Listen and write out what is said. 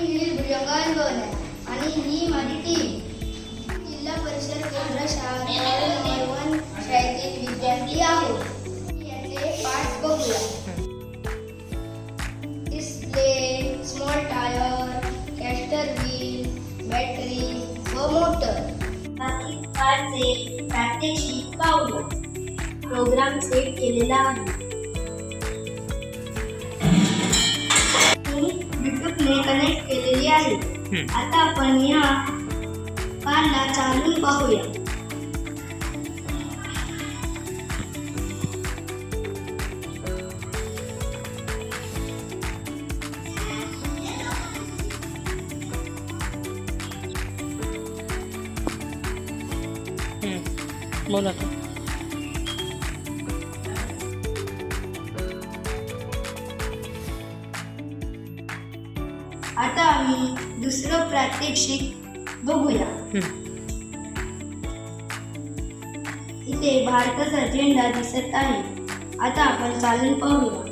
तिरंगा आंदोलन आहे आणि ही माझी टीम जिल्हा परिषद केंद्र शाळा शाळेतील विद्यार्थी आहे यातले पाच बघूया. Display small tyre caster wheel battery व मोटर बाकी कारचे प्रात्यक्षिक पाहूया प्रोग्राम सेट केलेला आहे. आता आपण या कारला चालून पाहूया बोला आता. आम्ही दुसरं प्रात्यक्षिक बघूया. इथे भारताचा झेंडा दिसत आहे आता आपण चालून पाहूया